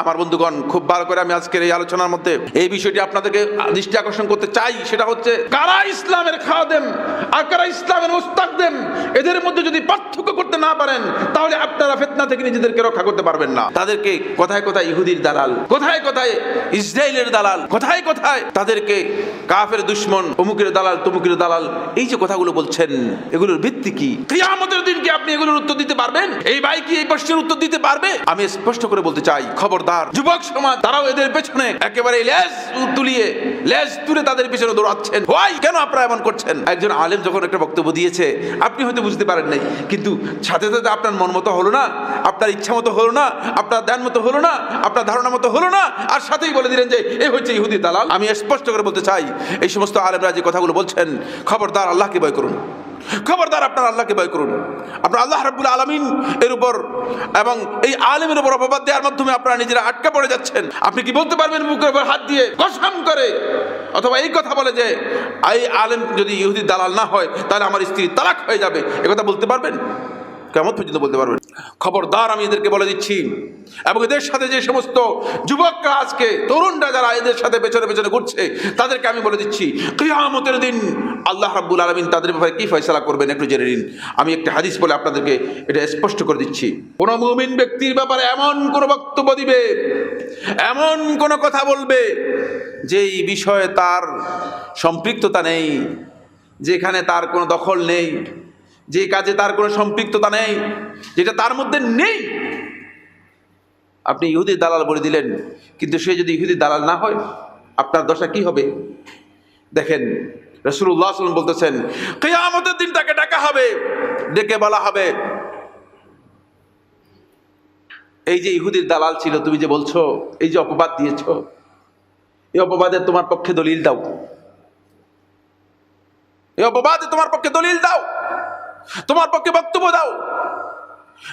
আমার বন্ধুগণ, খুব ভালো করে আমি আজকের এই আলোচনার মধ্যে এই বিষয়টি আপনাদেরকে দৃষ্টি আকর্ষণ করতে চাই। সেটা হচ্ছে, কারা ইসলামের ইসলামের এদের মধ্যে যদি পার্থক্য করতে না পারেন, তাহলে আপনারা ফেতনা থেকে নিজেদেরকে রক্ষা করতে পারবেন না। তাদেরকে কোথায় কোথায় ইহুদির দালাল, কোথায় কোথায় ইসরায়েলের দালাল, কোথায় কোথায় তাদেরকে কাফের দুশ্মন, অমুকের দালাল, তমুকের দালাল, এই যে কথাগুলো বলছেন, এগুলোর ভিত্তি কি? কিয়ামতের দিন কি আপনি এগুলোর উত্তর দিতে পারবেন? এই ভাই কি এই প্রশ্নের উত্তর দিতে পারবে? আমি স্পষ্ট করে বলতে চাই, খবরদার, যুবক সমাজ, তারাও এদের পেছনে একেবারে লেজ তুলিয়ে, লেজ তুলে তাদের পেছনে দৌড়াচ্ছেন। হোয়াই? কেন আপনারা এমন করছেন? একজন আলেম যখন একটা বক্তব্য দিয়েছে, আপনি হয়তো বুঝতে পারেন নাই, কিন্তু সাথে সাথে আপনার মন মতো হলো না, আপনার ইচ্ছা মতো হলো না, আপনার ধ্যান মতো হলো না, আপনার ধারণা মতো হলো না, আর সাথেই বলে দিলেন যে, এ হচ্ছে ইহুদি দালাল। আমি স্পষ্ট করে বলতে চাই, এই সমস্ত আলেমরা যে কথাগুলো বলছেন, খবরদার আল্লাহকে ভয় করুন। খবরদার আপনার আল্লাহকে ভয় করুন। আপনার আল্লাহ রাবুল আলমিন এর উপর এবং এই আলমের উপর অপবাদ দেওয়ার মাধ্যমে আপনারা নিজেরা আটকে পড়ে যাচ্ছেন। আপনি কি বলতে পারবেন বুকের উপর হাত দিয়ে কসম করে? অথবা এই কথা বলে যে, এই আলেম যদি ইহুদি দালাল না হয়, তাহলে আমার স্ত্রী তালাক হয়ে যাবে। একথা কথা বলতে পারবেন? কেমন পর্যন্ত বলতে পারবেন? খবরদার আমি এদেরকে বলে দিচ্ছি। এবং এদের সাথে যে সমস্ত যুবকরা আজকে, তরুণরা যারা এদের সাথে পেছনে পেছনে ঘুরছে, তাদেরকে আমি বলে দিচ্ছি, কিয়ামতের দিন আল্লাহ রাব্বুল আলমিন তাদের ব্যাপারে কী ফয়সালা করবেন একটু জেনে নিন। আমি একটা হাদিস বলে আপনাদেরকে এটা স্পষ্ট করে দিচ্ছি। কোনো মুমিন ব্যক্তির ব্যাপারে এমন কোনো বক্তব্য দিবে, এমন কোনো কথা বলবে, যেই বিষয়ে তার সম্পৃক্ততা নেই, যেখানে তার কোনো দখল নেই। যে কাজে তার কোনো সম্পৃক্ততা নেই, যেটা তার মধ্যে নেই। আপনি ইহুদি দালাল বলে দিলেন, কিন্তু সে যদি ইহুদি দালাল না হয়, আপনার দশা কি হবে? দেখেন রসুল্লাহ সাল্লাম বলতেছেন, কেয়ামতের দিন তাকে ডাকা হবে, ডেকে বলা হবে। এই যে ইহুদির দালাল ছিল, তুমি যে বলছো, এই যে অপবাদ দিয়েছ, এই অপবাদে তোমার পক্ষে দলিল দাও। এই অপবাদে তোমার পক্ষে দলিল দাও। তোমার পক্ষে বক্তব্য দাও।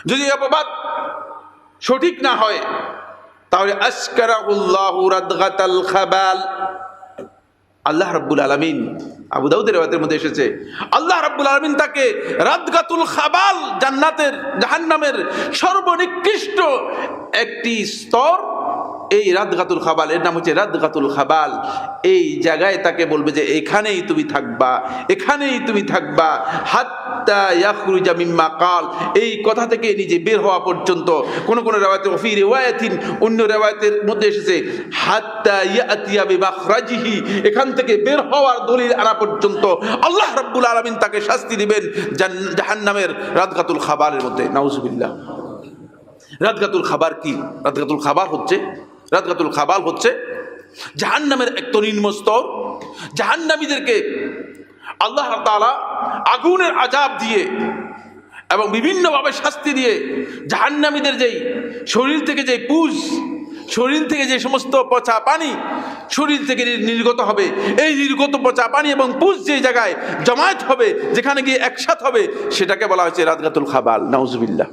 যদি অপবাদ সঠিক না হয়, তাহলে আল্লাহ রাব্বুল আলামিন, আবু দাউদের মধ্যে এসেছে, আল্লাহ রাব্বুল আলামিন তাকে রাদগাতুল খাবাল, জান্নাতের, জাহান্নামের সর্বনিকৃষ্ট একটি স্তর, এই রাদগাতুল খাবাল, এর নাম হচ্ছে রাদগাতুল খাবাল। এই জায়গায় তাকে বলবে যে, এখানেই তুমি থাকবা, এখানেই তুমি থাকবা হাত্তা ইয়াখরুজা মিম্মা কাল। এই কথা থেকে নিজে বের হওয়া পর্যন্ত কোন কোন রেওয়ায়তে ফি রিওয়ায়াতিন অন্য রেওয়ায়তের মধ্যে এসেছে, হাত্তা ইয়াতিয়া বিমাখরাজিহি এখান থেকে বের হওয়ার দলিল আনা পর্যন্ত আল্লাহ রাব্বুল আলামিন তাকে শাস্তি দিবেন জাহান্নামের রাদগাতুল খাবারের মধ্যে। নাউজুবিল্লাহ। রাতগাতুল খাবার কি? রাতগাতুল খাবার হচ্ছে, রাতগাতুল খাবার হচ্ছে জাহান্নামের এক তনিম্ন স্তর। জাহান্নামীদেরকে আল্লাহ তাআলা আগুনের আজাব দিয়ে এবং বিভিন্নভাবে শাস্তি দিয়ে জাহান্নামীদের যেই শরীর থেকে যেই পুজ, শরীর থেকে যে সমস্ত পচা পানি, শরীর থেকে নির্গত হবে। এই নির্গত পচা পানি এবং পুজ যে জায়গায় জমায়েত হবে, যেখানে গিয়ে একসাথ হবে, সেটাকে বলা হয়েছে রাজগাতুল খাবাল। নাউজুবিল্লাহ।